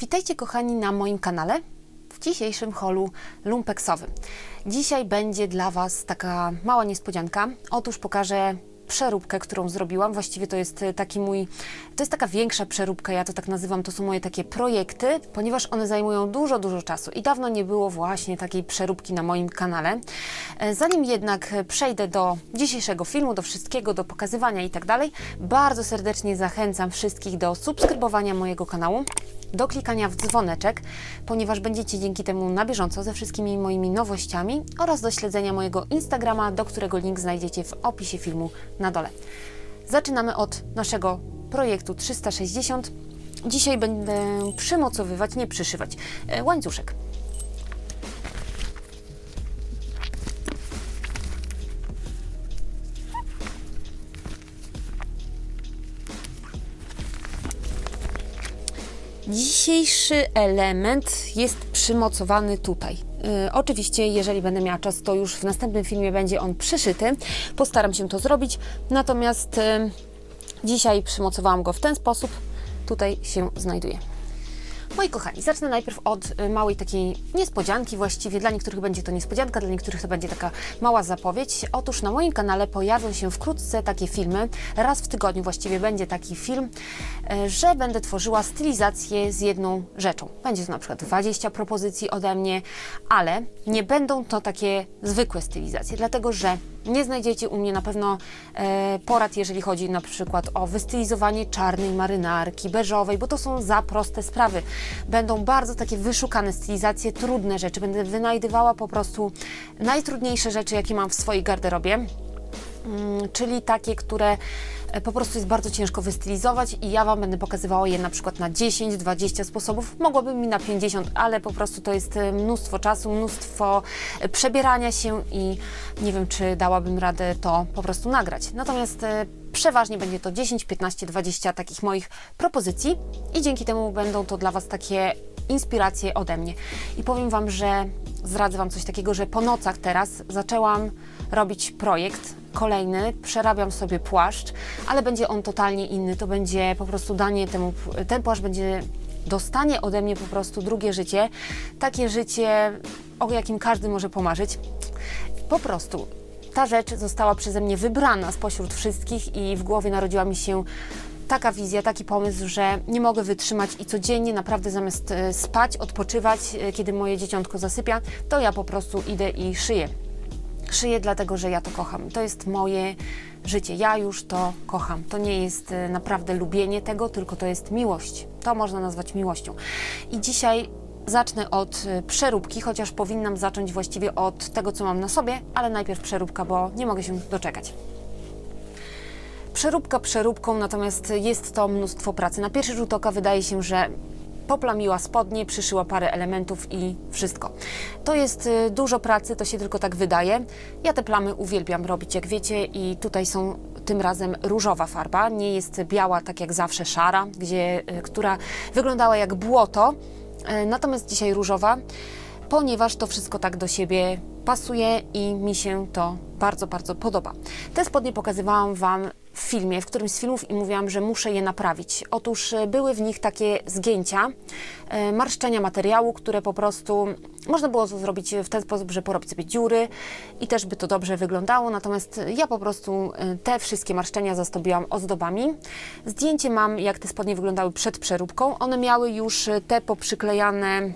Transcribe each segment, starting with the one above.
Witajcie kochani na moim kanale w dzisiejszym holu lumpeksowym. Dzisiaj będzie dla Was taka mała niespodzianka. Otóż pokażę przeróbkę, którą zrobiłam. Właściwie to jest e, taki mój, to jest taka większa przeróbka, ja to tak nazywam, to są moje takie projekty, ponieważ one zajmują dużo, dużo czasu i dawno nie było właśnie takiej przeróbki na moim kanale. E, Zanim jednak przejdę do dzisiejszego filmu, do wszystkiego, do pokazywania i tak dalej, bardzo serdecznie zachęcam wszystkich do subskrybowania mojego kanału, do klikania w dzwoneczek, ponieważ będziecie dzięki temu na bieżąco ze wszystkimi moimi nowościami oraz do śledzenia mojego Instagrama, do którego link znajdziecie w opisie filmu na dole. Zaczynamy od naszego projektu 360. Dzisiaj będę przymocowywać, nie przyszywać, e, łańcuszek. Dzisiejszy element jest przymocowany tutaj. Yy, oczywiście, jeżeli będę miała czas, to już w następnym filmie będzie on przyszyty. Postaram się to zrobić. Natomiast yy, dzisiaj przymocowałam go w ten sposób. Tutaj się znajduje. Moi kochani, zacznę najpierw od y, małej takiej niespodzianki właściwie. Dla niektórych będzie to niespodzianka, dla niektórych to będzie taka mała zapowiedź. Otóż na moim kanale pojawią się wkrótce takie filmy. Raz w tygodniu właściwie będzie taki film, y, że będę tworzyła stylizację z jedną rzeczą. Będzie to na przykład 20 propozycji ode mnie, ale nie będą to takie zwykłe stylizacje, dlatego że nie znajdziecie u mnie na pewno e, porad, jeżeli chodzi na przykład o wystylizowanie czarnej marynarki, beżowej, bo to są za proste sprawy. Będą bardzo takie wyszukane stylizacje, trudne rzeczy. Będę wynajdywała po prostu najtrudniejsze rzeczy, jakie mam w swojej garderobie. Mm, czyli takie, które po prostu jest bardzo ciężko wystylizować i ja Wam będę pokazywała je na przykład na 10-20 sposobów. Mogłoby mi na 50, ale po prostu to jest e, mnóstwo czasu, mnóstwo e, przebierania się i nie wiem, czy dałabym radę to po prostu nagrać. Natomiast e, przeważnie będzie to 10, 15, 20 takich moich propozycji i dzięki temu będą to dla Was takie inspiracje ode mnie. I powiem Wam, że zdradzę Wam coś takiego, że po nocach teraz zaczęłam robić projekt kolejny, przerabiam sobie płaszcz, ale będzie on totalnie inny. To będzie po prostu danie temu, ten płaszcz będzie dostanie ode mnie po prostu drugie życie. Takie życie, o jakim każdy może pomarzyć. Po prostu ta rzecz została przeze mnie wybrana spośród wszystkich i w głowie narodziła mi się taka wizja, taki pomysł, że nie mogę wytrzymać i codziennie naprawdę zamiast e, spać, odpoczywać, e, kiedy moje dzieciątko zasypia, to ja po prostu idę i szyję. Szyję dlatego, że ja to kocham. To jest moje życie. Ja już to kocham. To nie jest e, naprawdę lubienie tego, tylko to jest miłość. To można nazwać miłością. I dzisiaj zacznę od e, przeróbki, chociaż powinnam zacząć właściwie od tego, co mam na sobie, ale najpierw przeróbka, bo nie mogę się doczekać. Przeróbka przeróbką, natomiast jest to mnóstwo pracy. Na pierwszy rzut oka wydaje się, że poplamiła spodnie, przyszyła parę elementów i wszystko. To jest y, dużo pracy, to się tylko tak wydaje. Ja te plamy uwielbiam robić, jak wiecie, i tutaj są tym razem różowa farba. Nie jest biała, tak jak zawsze szara, gdzie, y, która wyglądała jak błoto, y, natomiast dzisiaj różowa, ponieważ to wszystko tak do siebie pasuje i mi się to bardzo, bardzo podoba. Te spodnie pokazywałam Wam w filmie, w którymś z filmów i mówiłam, że muszę je naprawić. Otóż e, były w nich takie zgięcia, e, marszczenia materiału, które po prostu można było zrobić w ten sposób, że porobić sobie dziury i też by to dobrze wyglądało, natomiast ja po prostu e, te wszystkie marszczenia zastąpiłam ozdobami. Zdjęcie mam, jak te spodnie wyglądały przed przeróbką. One miały już te poprzyklejane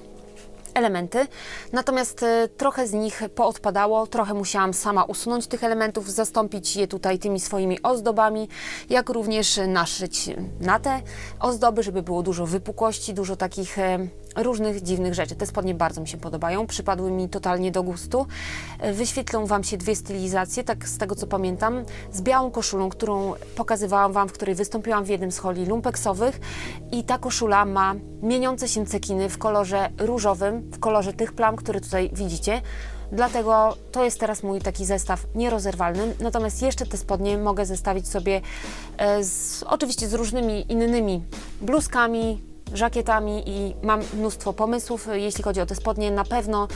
elementy, natomiast e, trochę z nich poodpadało, trochę musiałam sama usunąć tych elementów, zastąpić je tutaj tymi swoimi ozdobami, jak również naszyć na te ozdoby, żeby było dużo wypukłości, dużo takich różnych dziwnych rzeczy. Te spodnie bardzo mi się podobają, przypadły mi totalnie do gustu. E, Wyświetlą Wam się dwie stylizacje, tak z tego co pamiętam, z białą koszulą, którą pokazywałam Wam, w której wystąpiłam w jednym z holi lumpeksowych i ta koszula ma mieniące się cekiny w kolorze różowym, w kolorze tych plam, które tutaj widzicie. Dlatego to jest teraz mój taki zestaw nierozerwalny. Natomiast jeszcze te spodnie mogę zestawić sobie e, z, oczywiście z różnymi innymi bluzkami, żakietami i mam mnóstwo pomysłów. Jeśli chodzi o te spodnie, na pewno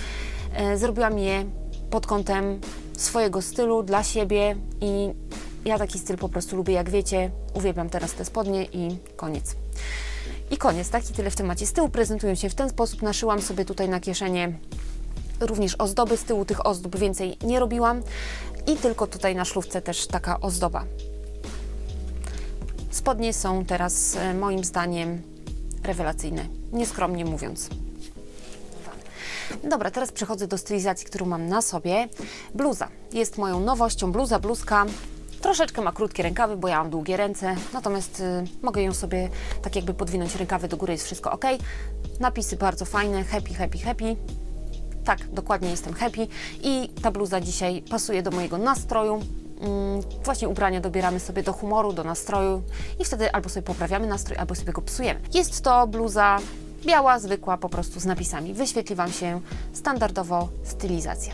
e, zrobiłam je pod kątem swojego stylu dla siebie i ja taki styl po prostu lubię, jak wiecie. Uwielbiam teraz te spodnie i koniec. I koniec, tak? I tyle w temacie. Z tyłu prezentują się w ten sposób. Naszyłam sobie tutaj na kieszenie również ozdoby. Z tyłu tych ozdób więcej nie robiłam. I tylko tutaj na szlówce też taka ozdoba. Spodnie są teraz e, moim zdaniem rewelacyjne, nieskromnie mówiąc. Dobra, teraz przechodzę do stylizacji, którą mam na sobie. Bluza jest moją nowością. Bluza, bluzka. Troszeczkę ma krótkie rękawy, bo ja mam długie ręce, natomiast y, mogę ją sobie tak jakby podwinąć rękawy do góry, jest wszystko ok. Napisy bardzo fajne, happy, happy, happy. Tak, dokładnie jestem happy i ta bluza dzisiaj pasuje do mojego nastroju. Mm, Właśnie ubrania dobieramy sobie do humoru, do nastroju i wtedy albo sobie poprawiamy nastrój, albo sobie go psujemy. Jest to bluza biała, zwykła, po prostu z napisami. Wyświetli Wam się standardowo stylizacja.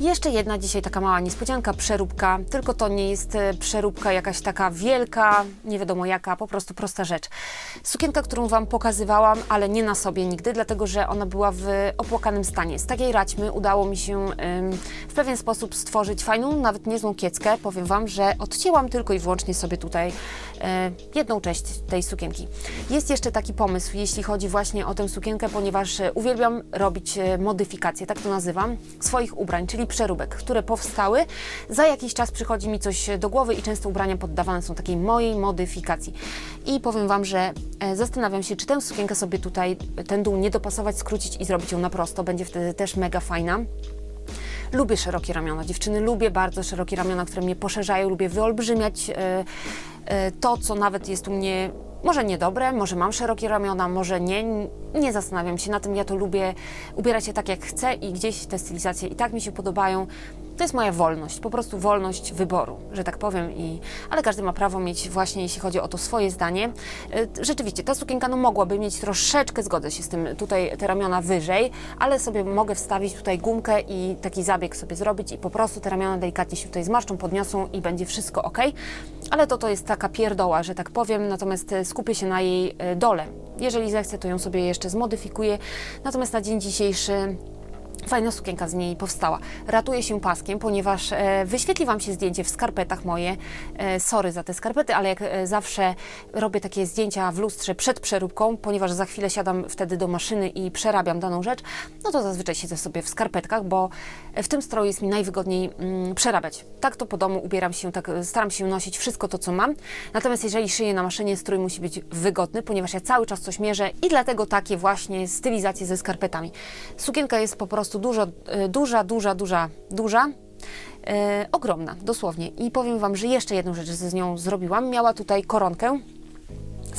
Jeszcze jedna dzisiaj taka mała niespodzianka, przeróbka, tylko to nie jest e, przeróbka jakaś taka wielka, nie wiadomo jaka, po prostu prosta rzecz. Sukienka, którą Wam pokazywałam, ale nie na sobie nigdy, dlatego że ona była w opłakanym stanie. Z takiej raćmy udało mi się ym, w pewien sposób stworzyć fajną, nawet niezłą kieckę. Powiem Wam, że odcięłam tylko i wyłącznie sobie tutaj e, jedną część tej sukienki. Jest jeszcze taki pomysł, jeśli chodzi właśnie o tę sukienkę, ponieważ e, uwielbiam robić modyfikacje, tak to nazywam, swoich ubrań, czyli przeróbek, które powstały. Za jakiś czas przychodzi mi coś do głowy i często ubrania poddawane są takiej mojej modyfikacji. I powiem Wam, że e, zastanawiam się, czy tę sukienkę sobie tutaj, ten dół nie dopasować, skrócić i zrobić ją na prosto. Będzie wtedy też mega fajna. Lubię szerokie ramiona, dziewczyny, lubię bardzo szerokie ramiona, które mnie poszerzają, lubię wyolbrzymiać e, e, to, co nawet jest u mnie może niedobre, może mam szerokie ramiona, może nie, nie zastanawiam się na tym, ja to lubię ubierać się tak jak chcę i gdzieś te stylizacje i tak mi się podobają. To jest moja wolność, po prostu wolność wyboru, że tak powiem, i, ale każdy ma prawo mieć właśnie, jeśli chodzi o to swoje zdanie. E, Rzeczywiście, ta sukienka no, mogłaby mieć troszeczkę, zgodzę się z tym, tutaj te ramiona wyżej, ale sobie mogę wstawić tutaj gumkę i taki zabieg sobie zrobić i po prostu te ramiona delikatnie się tutaj zmarszczą, podniosą i będzie wszystko ok. Ale to to jest taka pierdoła, że tak powiem, natomiast e, skupię się na jej e, dole. Jeżeli zechcę, to ją sobie jeszcze zmodyfikuję. Natomiast na dzień dzisiejszy Fajna sukienka z niej powstała. Ratuję się paskiem, ponieważ e, wyświetli Wam się zdjęcie w skarpetach moje. E, sorry za te skarpety, ale jak e, zawsze robię takie zdjęcia w lustrze przed przeróbką, ponieważ za chwilę siadam wtedy do maszyny i przerabiam daną rzecz, no to zazwyczaj siedzę sobie w skarpetkach, bo w tym stroju jest mi najwygodniej mm, przerabiać. Tak to po domu ubieram się, tak staram się nosić wszystko to, co mam. Natomiast jeżeli szyję na maszynie, strój musi być wygodny, ponieważ ja cały czas coś mierzę i dlatego takie właśnie stylizacje ze skarpetami. Sukienka jest po prostu dużo, e, duża, duża, duża, duża. E, ogromna, dosłownie. I powiem Wam, że jeszcze jedną rzecz z nią zrobiłam. Miała tutaj koronkę,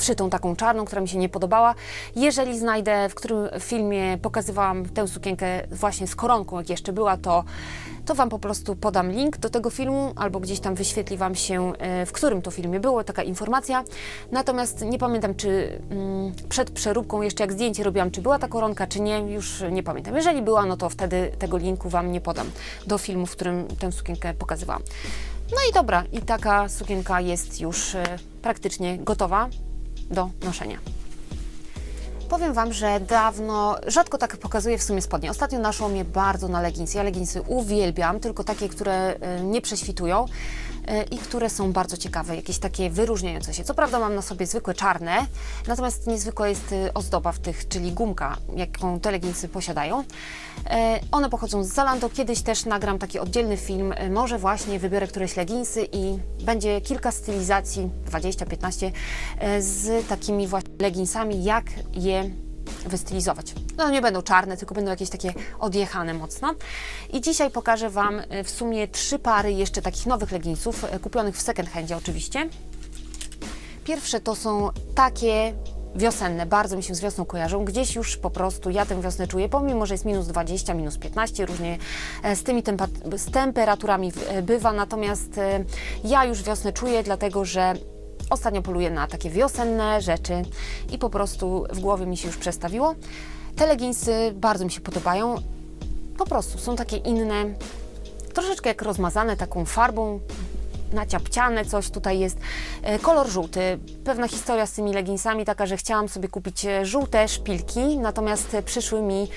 wszytą taką czarną, która mi się nie podobała. Jeżeli znajdę, w którym filmie pokazywałam tę sukienkę właśnie z koronką, jak jeszcze była, to, to Wam po prostu podam link do tego filmu, albo gdzieś tam wyświetli Wam się, e, w którym to filmie było, taka informacja. Natomiast nie pamiętam, czy mm, przed przeróbką, jeszcze jak zdjęcie robiłam, czy była ta koronka, czy nie, już nie pamiętam. Jeżeli była, no to wtedy tego linku Wam nie podam do filmu, w którym tę sukienkę pokazywałam. No i dobra, i taka sukienka jest już e, praktycznie gotowa do noszenia. Powiem Wam, że dawno, rzadko tak pokazuję w sumie spodnie. Ostatnio naszło mnie bardzo na leginsy. Ja leginsy uwielbiam, tylko takie, które y, nie prześwitują i które są bardzo ciekawe, jakieś takie wyróżniające się. Co prawda mam na sobie zwykłe czarne, natomiast niezwykła jest y, ozdoba w tych, czyli gumka, jaką te leginsy posiadają. E, One pochodzą z Zalando. Kiedyś też nagram taki oddzielny film. E, Może właśnie wybiorę któreś leginsy i będzie kilka stylizacji, 20-15, e, z takimi właśnie leginsami, jak je wystylizować. No nie będą czarne, tylko będą jakieś takie odjechane mocno. I dzisiaj pokażę Wam e, w sumie trzy pary jeszcze takich nowych leginsów, e, kupionych w second handzie oczywiście. Pierwsze to są takie wiosenne, bardzo mi się z wiosną kojarzą. Gdzieś już po prostu ja tę wiosnę czuję, pomimo, że jest minus 20, minus 15, różnie e, z tymi tempa- z temperaturami e, bywa, natomiast e, ja już wiosnę czuję, dlatego że ostatnio poluję na takie wiosenne rzeczy i po prostu w głowie mi się już przestawiło. Te leginsy bardzo mi się podobają, po prostu są takie inne, troszeczkę jak rozmazane taką farbą, naciapciane coś tutaj jest. E, Kolor żółty. Pewna historia z tymi leginsami taka, że chciałam sobie kupić e, żółte szpilki, natomiast e, przyszły mi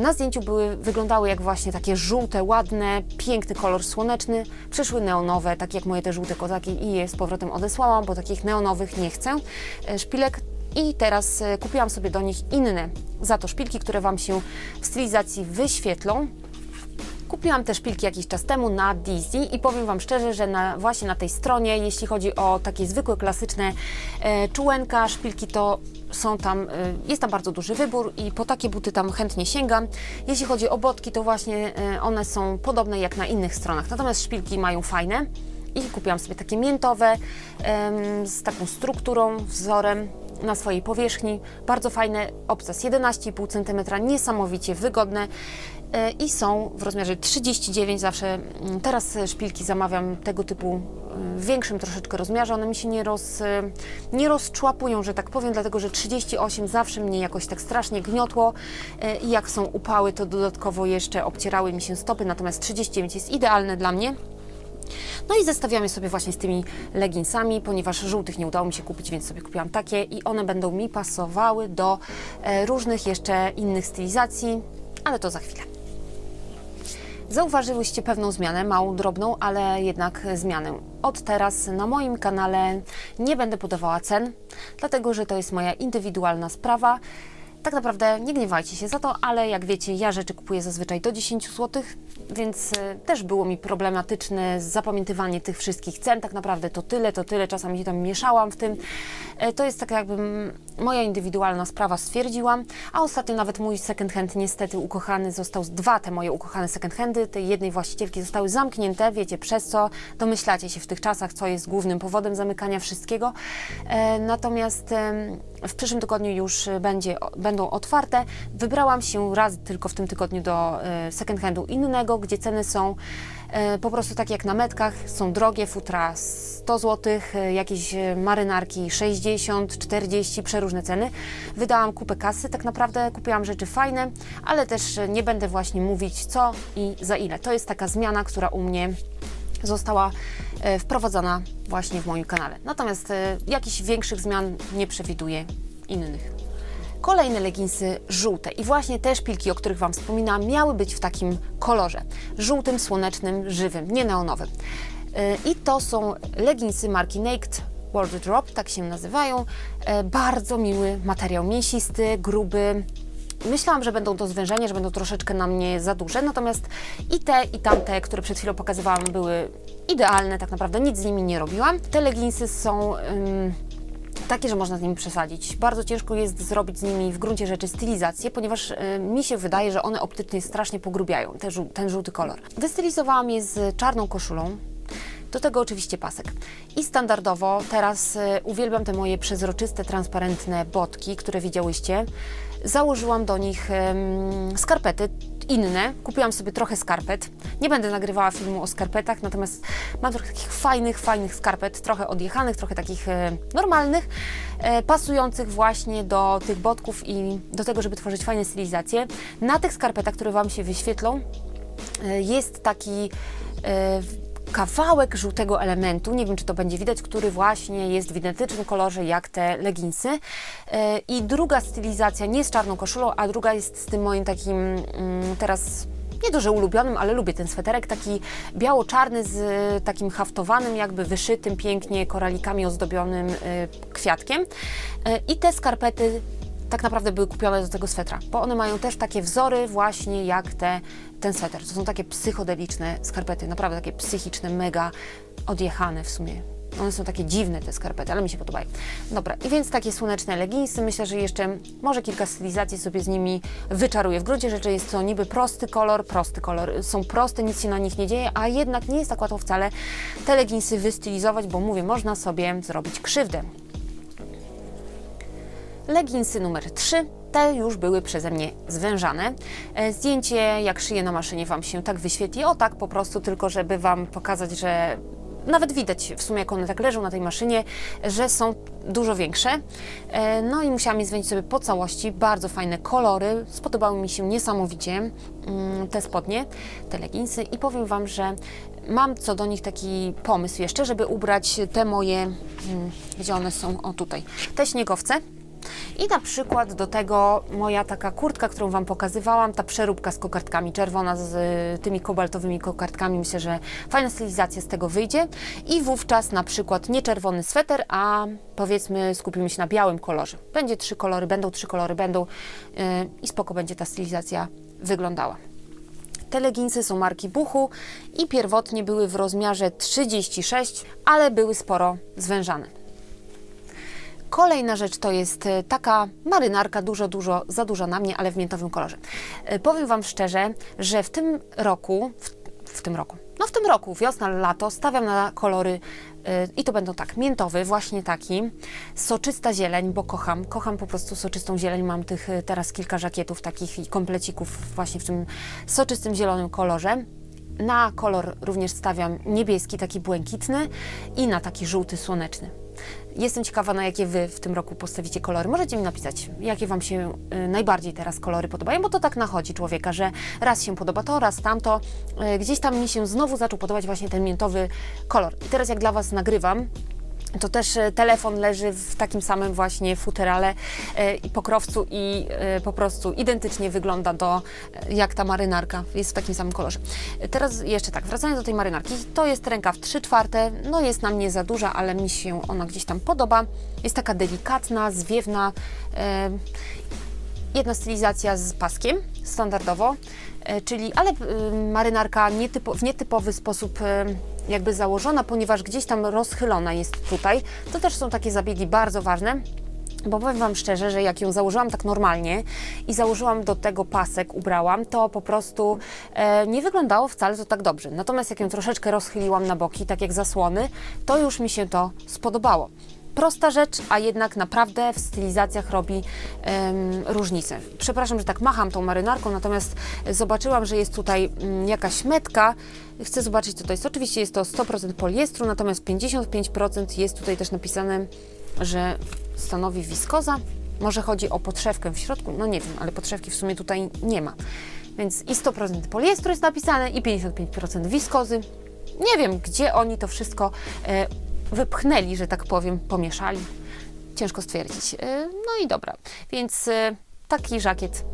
na zdjęciu były, wyglądały jak właśnie takie żółte, ładne, piękny kolor słoneczny. Przyszły neonowe, tak jak moje te żółte kozaki i je z powrotem odesłałam, bo takich neonowych nie chcę. E, Szpilek i teraz e, kupiłam sobie do nich inne za to szpilki, które Wam się w stylizacji wyświetlą. Kupiłam te szpilki jakiś czas temu na Disney i powiem Wam szczerze, że na, właśnie na tej stronie, jeśli chodzi o takie zwykłe, klasyczne e, czułenka, szpilki, to są tam, e, jest tam bardzo duży wybór i po takie buty tam chętnie sięgam. Jeśli chodzi o botki, to właśnie e, one są podobne jak na innych stronach, natomiast szpilki mają fajne i kupiłam sobie takie miętowe z taką strukturą, wzorem na swojej powierzchni. Bardzo fajne, obcas 11,5 cm, niesamowicie wygodne i są w rozmiarze 39 zawsze. mm, Teraz e, szpilki zamawiam tego typu e, w większym troszeczkę rozmiarze. One mi się nie, roz, e, nie rozczłapują, że tak powiem, dlatego że 38 zawsze mnie jakoś tak strasznie gniotło e, i jak są upały, to dodatkowo jeszcze obcierały mi się stopy, natomiast 39 jest idealne dla mnie. No i zestawiam je sobie właśnie z tymi leginsami, ponieważ żółtych nie udało mi się kupić, więc sobie kupiłam takie i one będą mi pasowały do e, różnych jeszcze innych stylizacji, ale to za chwilę. Zauważyłyście pewną zmianę, małą, drobną, ale jednak zmianę. Od teraz na moim kanale nie będę podawała cen, dlatego że to jest moja indywidualna sprawa. Tak naprawdę nie gniewajcie się za to, ale jak wiecie, ja rzeczy kupuję zazwyczaj do 10 zł, więc e, też było mi problematyczne zapamiętywanie tych wszystkich cen. Tak naprawdę to tyle, to tyle, czasami się tam mieszałam w tym. E, To jest tak jakby moja indywidualna sprawa, stwierdziłam. A ostatnio nawet mój second hand niestety ukochany został, dwa te moje ukochane second handy, tej jednej właścicielki zostały zamknięte, wiecie przez co, domyślacie się w tych czasach, co jest głównym powodem zamykania wszystkiego. E, Natomiast w przyszłym tygodniu już będzie, będą otwarte. Wybrałam się raz tylko w tym tygodniu do e, second handu innego, gdzie ceny są e, po prostu tak jak na metkach, są drogie, futra 100 zł, e, jakieś marynarki 60, 40, przeróżne ceny. Wydałam kupę kasy, tak naprawdę kupiłam rzeczy fajne, ale też nie będę właśnie mówić co i za ile. To jest taka zmiana, która u mnie została wprowadzona właśnie w moim kanale. Natomiast jakichś większych zmian nie przewiduję innych. Kolejne leginsy żółte i właśnie te szpilki, o których Wam wspominałam, miały być w takim kolorze żółtym, słonecznym, żywym, nie neonowym. E, I to są leginsy marki Naked Wardrobe, tak się nazywają. E, Bardzo miły materiał, mięsisty, gruby, Myślałam, że będą to zwężenie, że będą troszeczkę na mnie za duże, natomiast i te, i tamte, które przed chwilą pokazywałam, były idealne, tak naprawdę nic z nimi nie robiłam. Te leginsy są ym, takie, że można z nimi przesadzić. Bardzo ciężko jest zrobić z nimi w gruncie rzeczy stylizację, ponieważ y, mi się wydaje, że one optycznie strasznie pogrubiają, te, żół- ten żółty kolor. Wystylizowałam je z czarną koszulą, do tego oczywiście pasek. I standardowo teraz y, uwielbiam te moje przezroczyste, transparentne botki, które widziałyście. Założyłam do nich em, skarpety inne. Kupiłam sobie trochę skarpet. Nie będę nagrywała filmu o skarpetach, natomiast mam trochę takich fajnych, fajnych skarpet, trochę odjechanych, trochę takich e, normalnych, e, pasujących właśnie do tych botków i do tego, żeby tworzyć fajne stylizacje. Na tych skarpetach, które Wam się wyświetlą, e, jest taki kawałek żółtego elementu, nie wiem czy to będzie widać, który właśnie jest w identycznym kolorze jak te leginsy. E, I druga stylizacja nie z czarną koszulą, a druga jest z tym moim takim mm, teraz nie to, ulubionym, ale lubię ten sweterek, taki biało-czarny z e, takim haftowanym, jakby wyszytym pięknie koralikami ozdobionym e, kwiatkiem. I te skarpety tak naprawdę były kupione do tego swetra, bo one mają też takie wzory właśnie jak te, ten sweter. To są takie psychodeliczne skarpety, naprawdę takie psychiczne, mega odjechane w sumie. One są takie dziwne te skarpety, ale mi się podobają. Dobra, i więc takie słoneczne leginsy. Myślę, że jeszcze może kilka stylizacji sobie z nimi wyczaruję. W gruncie rzeczy jest to niby prosty kolor, prosty kolor. Są proste, nic się na nich nie dzieje, a jednak nie jest tak łatwo wcale te leginsy wystylizować, bo mówię, można sobie zrobić krzywdę. Leginsy numer 3. Te już były przeze mnie zwężane. E, Zdjęcie, jak szyję na maszynie, Wam się tak wyświetli. O tak, po prostu, tylko żeby Wam pokazać, że nawet widać w sumie, jak one tak leżą na tej maszynie, że są dużo większe. E, No i musiałam je zwędzić sobie po całości. Bardzo fajne kolory. Spodobały mi się niesamowicie mm, te spodnie, te leginsy i powiem Wam, że mam co do nich taki pomysł jeszcze, żeby ubrać te moje, mm, gdzie one są, o tutaj, te śniegowce. I na przykład do tego moja taka kurtka, którą Wam pokazywałam, ta przeróbka z kokardkami, czerwona z tymi kobaltowymi kokardkami, myślę, że fajna stylizacja z tego wyjdzie. I wówczas na przykład nie czerwony sweter, a powiedzmy skupimy się na białym kolorze. Będzie trzy kolory, będą trzy kolory, będą yy, i spoko będzie ta stylizacja wyglądała. Te leginsy są marki Buchu i pierwotnie były w rozmiarze 36, ale były sporo zwężane. Kolejna rzecz to jest e, taka marynarka, dużo, dużo za duża na mnie, ale w miętowym kolorze. E, Powiem Wam szczerze, że w tym roku, w, w tym roku, no w tym roku, wiosna, lato, stawiam na kolory e, i to będą tak, miętowy, właśnie taki, soczysta zieleń, bo kocham, kocham po prostu soczystą zieleń, mam tych teraz kilka żakietów takich i komplecików właśnie w tym soczystym zielonym kolorze. Na kolor również stawiam niebieski, taki błękitny i na taki żółty, słoneczny. Jestem ciekawa, na jakie Wy w tym roku postawicie kolory. Możecie mi napisać, jakie Wam się y, najbardziej teraz kolory podobają, bo to tak nachodzi człowieka, że raz się podoba to, raz tamto. Y, gdzieś tam mi się znowu zaczął podobać właśnie ten miętowy kolor. I teraz jak dla Was nagrywam, to też e, telefon leży w takim samym właśnie futerale e, i pokrowcu i e, po prostu identycznie wygląda do, jak ta marynarka, jest w takim samym kolorze. Teraz jeszcze tak, wracając do tej marynarki, to jest rękaw 3 czwarte, no jest na mnie za duża, ale mi się ona gdzieś tam podoba. Jest taka delikatna, zwiewna, jedna stylizacja z paskiem, standardowo, e, czyli, ale y, marynarka nietypo, w nietypowy sposób y, jakby założona, ponieważ gdzieś tam rozchylona jest tutaj. To też są takie zabiegi bardzo ważne. Bo powiem Wam szczerze, że jak ją założyłam tak normalnie i założyłam do tego pasek, ubrałam, to po prostu e, nie wyglądało wcale to tak dobrze. Natomiast jak ją troszeczkę rozchyliłam na boki, tak jak zasłony, to już mi się to spodobało. Prosta rzecz, a jednak naprawdę w stylizacjach robi em, różnicę. Przepraszam, że tak macham tą marynarką, natomiast zobaczyłam, że jest tutaj mm, jakaś metka. Chcę zobaczyć, co to jest. Oczywiście jest to 100% poliestru, natomiast 55% jest tutaj też napisane, że stanowi wiskoza. Może chodzi o podszewkę w środku, no nie wiem, ale podszewki w sumie tutaj nie ma. Więc i 100% poliestru jest napisane i 55% wiskozy. Nie wiem, gdzie oni to wszystko e, wypchnęli, że tak powiem, pomieszali. Ciężko stwierdzić. E, no i dobra, więc e, taki żakiet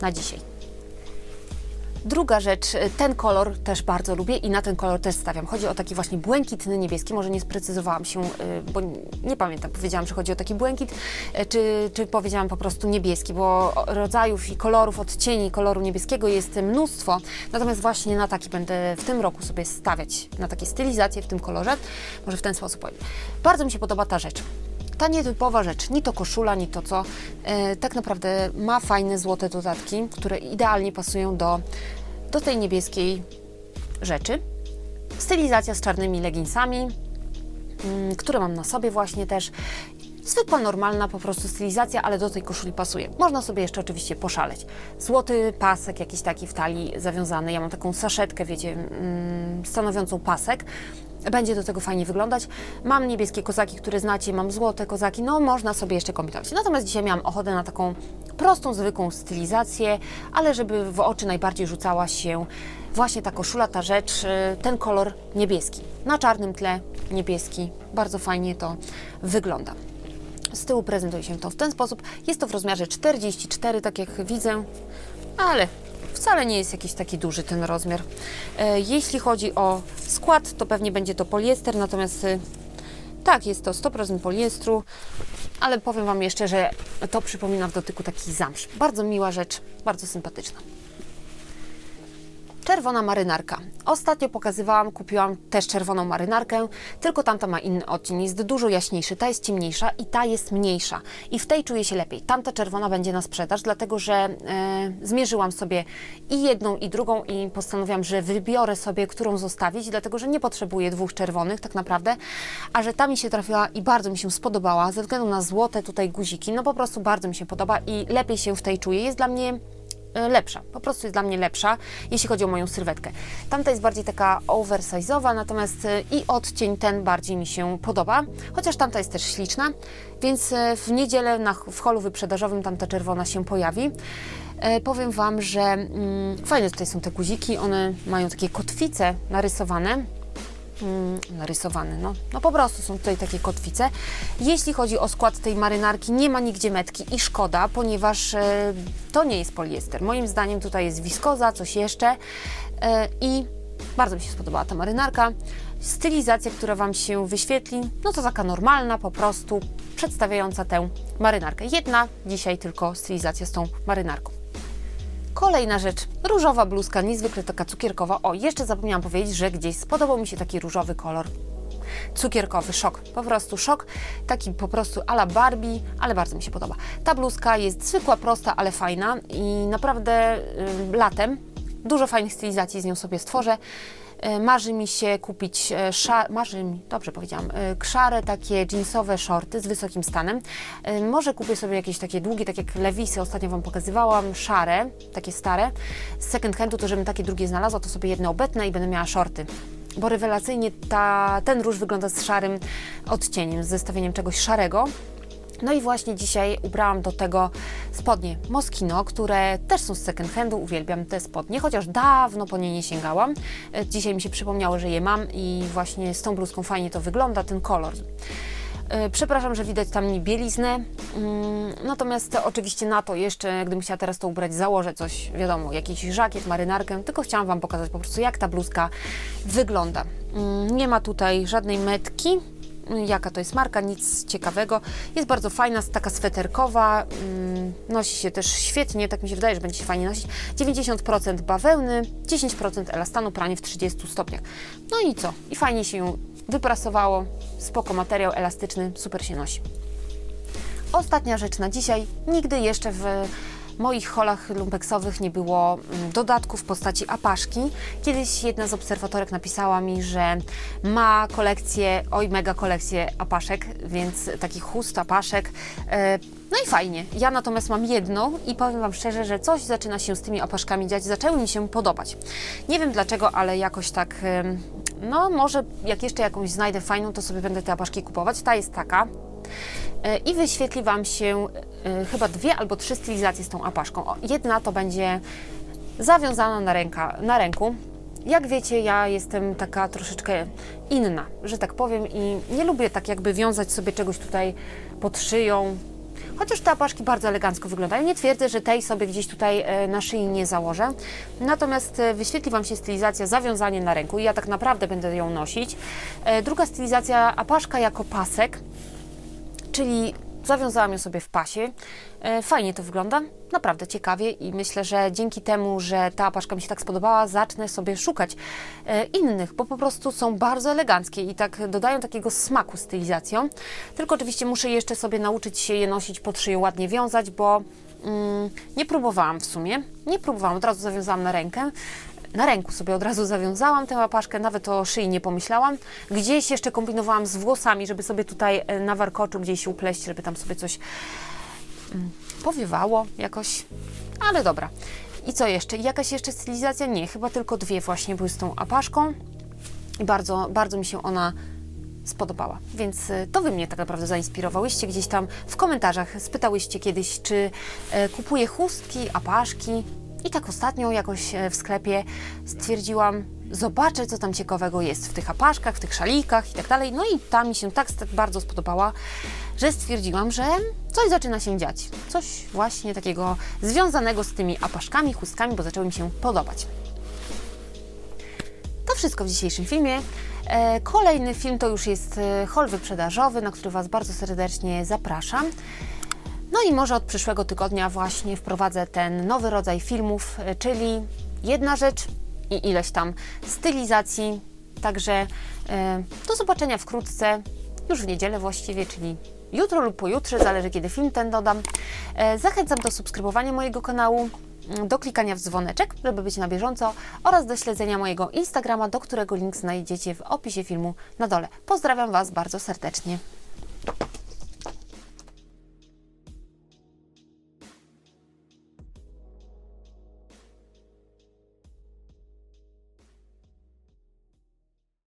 na dzisiaj. Druga rzecz, e, ten kolor też bardzo lubię i na ten kolor też stawiam. Chodzi o taki właśnie błękitny niebieski, może nie sprecyzowałam się, e, bo nie pamiętam, powiedziałam, że chodzi o taki błękit, e, czy, czy powiedziałam po prostu niebieski, bo rodzajów i kolorów, odcieni koloru niebieskiego jest mnóstwo, natomiast właśnie na taki będę w tym roku sobie stawiać, na takie stylizacje w tym kolorze, może w ten sposób powiem. Bardzo mi się podoba ta rzecz. Ta nietypowa rzecz, ni to koszula, ni to co, e, tak naprawdę ma fajne złote dodatki, które idealnie pasują do, do tej niebieskiej rzeczy. Stylizacja z czarnymi leginsami, mm, które mam na sobie właśnie też. Zwykła, normalna po prostu stylizacja, ale do tej koszuli pasuje. Można sobie jeszcze oczywiście poszaleć. Złoty pasek jakiś taki w talii zawiązany. Ja mam taką saszetkę, wiecie, mm, stanowiącą pasek. Będzie do tego fajnie wyglądać. Mam niebieskie kozaki, które znacie, mam złote kozaki, no można sobie jeszcze kombinować. Natomiast dzisiaj miałam ochotę na taką prostą, zwykłą stylizację, ale żeby w oczy najbardziej rzucała się właśnie ta koszula, ta rzecz, y, ten kolor niebieski. Na czarnym tle niebieski. Bardzo fajnie to wygląda. Z tyłu prezentuje się to w ten sposób. Jest to w rozmiarze 44, tak jak widzę, ale wcale nie jest jakiś taki duży ten rozmiar. E, Jeśli chodzi o skład, to pewnie będzie to poliester, natomiast y, tak, jest to 100% poliestru, ale powiem Wam jeszcze, że to przypomina w dotyku taki zamsz. Bardzo miła rzecz, bardzo sympatyczna. Czerwona marynarka. Ostatnio pokazywałam, kupiłam też czerwoną marynarkę, tylko tamta ma inny odcień, jest dużo jaśniejszy, ta jest ciemniejsza i ta jest mniejsza. I w tej czuję się lepiej. Tamta czerwona będzie na sprzedaż, dlatego że e, zmierzyłam sobie i jedną, i drugą i postanowiłam, że wybiorę sobie, którą zostawić, dlatego że nie potrzebuję dwóch czerwonych tak naprawdę, a że ta mi się trafiła i bardzo mi się spodobała, ze względu na złote tutaj guziki, no po prostu bardzo mi się podoba i lepiej się w tej czuję. Jest dla mnie lepsza, po prostu jest dla mnie lepsza, jeśli chodzi o moją sylwetkę. Tamta jest bardziej taka oversize'owa, natomiast e, i odcień ten bardziej mi się podoba, chociaż tamta jest też śliczna, więc e, w niedzielę na, w holu wyprzedażowym tamta czerwona się pojawi. E, powiem Wam, że mm, fajne tutaj są te guziki, one mają takie kotwice narysowane, narysowany. No, no po prostu są tutaj takie kotwice. Jeśli chodzi o skład tej marynarki, nie ma nigdzie metki i szkoda, ponieważ e, to nie jest poliester. Moim zdaniem tutaj jest wiskoza, coś jeszcze e, i bardzo mi się spodobała ta marynarka. Stylizacja, która Wam się wyświetli, no to taka normalna, po prostu przedstawiająca tę marynarkę. Jedna dzisiaj tylko stylizacja z tą marynarką. Kolejna rzecz, różowa bluzka, niezwykle taka cukierkowa. O, jeszcze zapomniałam powiedzieć, że gdzieś spodobał mi się taki różowy kolor. Cukierkowy, szok, po prostu szok, taki po prostu ala Barbie, ale bardzo mi się podoba. Ta bluzka jest zwykła, prosta, ale fajna i naprawdę y, latem dużo fajnych stylizacji z nią sobie stworzę. Y, Marzy mi się kupić, e, marzy mi, dobrze powiedziałam, e,kszare takie jeansowe shorty z wysokim stanem. E, Może kupię sobie jakieś takie długie, tak jak Lewisy ostatnio Wam pokazywałam, szare, takie stare. Z second handu to, żebym takie drugie znalazła, to sobie jedne obetnę i będę miała shorty. Bo rewelacyjnie ta, ten róż wygląda z szarym odcieniem, z zestawieniem czegoś szarego. No i właśnie dzisiaj ubrałam do tego spodnie Moschino, które też są z second handu. Uwielbiam te spodnie, chociaż dawno po nie nie sięgałam. E, Dzisiaj mi się przypomniało, że je mam i właśnie z tą bluzką fajnie to wygląda, ten kolor. E, Przepraszam, że widać tam mi bieliznę. Mm, Natomiast oczywiście na to jeszcze, gdybym chciała teraz to ubrać, założę coś, wiadomo, jakiś żakiet, marynarkę, tylko chciałam Wam pokazać po prostu, jak ta bluzka wygląda. Mm, Nie ma tutaj żadnej metki, jaka to jest marka, nic ciekawego. Jest bardzo fajna, taka sweterkowa, mm, nosi się też świetnie, tak mi się wydaje, że będzie się fajnie nosić. 90% bawełny, 10% elastanu, pranie w 30 stopniach. No i co? I fajnie się ją wyprasowało, spoko materiał elastyczny, super się nosi. Ostatnia rzecz na dzisiaj. Nigdy jeszcze w moich holach lumpeksowych nie było mm, dodatku w postaci apaszki. Kiedyś jedna z obserwatorek napisała mi, że ma kolekcję, oj mega kolekcję apaszek, więc takich chust, apaszek. E, No i fajnie. Ja natomiast mam jedną i powiem Wam szczerze, że coś zaczyna się z tymi apaszkami dziać. Zaczęły mi się podobać. Nie wiem dlaczego, ale jakoś tak, no może jak jeszcze jakąś znajdę fajną, to sobie będę te apaszki kupować. Ta jest taka. E, i wyświetli Wam się e, chyba dwie albo trzy stylizacje z tą apaszką. Jedna to będzie zawiązana na, ręka, na ręku. Jak wiecie, ja jestem taka troszeczkę inna, że tak powiem, i nie lubię tak jakby wiązać sobie czegoś tutaj pod szyją. Chociaż te apaszki bardzo elegancko wyglądają. Nie twierdzę, że tej sobie gdzieś tutaj e, na szyi nie założę. Natomiast wyświetli Wam się stylizacja zawiązanie na ręku i ja tak naprawdę będę ją nosić. Druga stylizacja apaszka jako pasek czyli zawiązałam ją sobie w pasie. E, Fajnie to wygląda, naprawdę ciekawie i myślę, że dzięki temu, że ta apaszka mi się tak spodobała, zacznę sobie szukać e, innych, bo po prostu są bardzo eleganckie i tak dodają takiego smaku stylizacją. Tylko oczywiście muszę jeszcze sobie nauczyć się je nosić pod szyję, ładnie wiązać, bo mm, nie próbowałam w sumie. Nie próbowałam, od razu zawiązałam na rękę. Na ręku sobie od razu zawiązałam tę łapaszkę, nawet o szyi nie pomyślałam. Gdzieś jeszcze kombinowałam z włosami, żeby sobie tutaj e, na warkoczu gdzieś upleść, żeby tam sobie coś mm, powiewało jakoś. Ale dobra. I co jeszcze? Jakaś jeszcze stylizacja? Nie, chyba tylko dwie właśnie były z tą apaszką. I bardzo, bardzo mi się ona spodobała. Więc e, to Wy mnie tak naprawdę zainspirowałyście gdzieś tam w komentarzach. Spytałyście kiedyś, czy e, kupuję chustki, apaszki. I tak ostatnio jakoś e, w sklepie stwierdziłam, zobaczę, co tam ciekawego jest w tych apaszkach, w tych szalikach i tak dalej. No i ta mi się tak st- bardzo spodobała, że stwierdziłam, że coś zaczyna się dziać. Coś właśnie takiego związanego z tymi apaszkami, chustkami, bo zaczęły mi się podobać. To wszystko w dzisiejszym filmie. E, Kolejny film to już jest e, hol wyprzedażowy, na który Was bardzo serdecznie zapraszam. No i może od przyszłego tygodnia właśnie wprowadzę ten nowy rodzaj filmów, e, czyli jedna rzecz i ileś tam stylizacji. Także e, do zobaczenia wkrótce, już w niedzielę właściwie, czyli jutro lub pojutrze, zależy kiedy film ten dodam. E, Zachęcam do subskrybowania mojego kanału, do klikania w dzwoneczek, żeby być na bieżąco oraz do śledzenia mojego Instagrama, do którego link znajdziecie w opisie filmu na dole. Pozdrawiam Was bardzo serdecznie.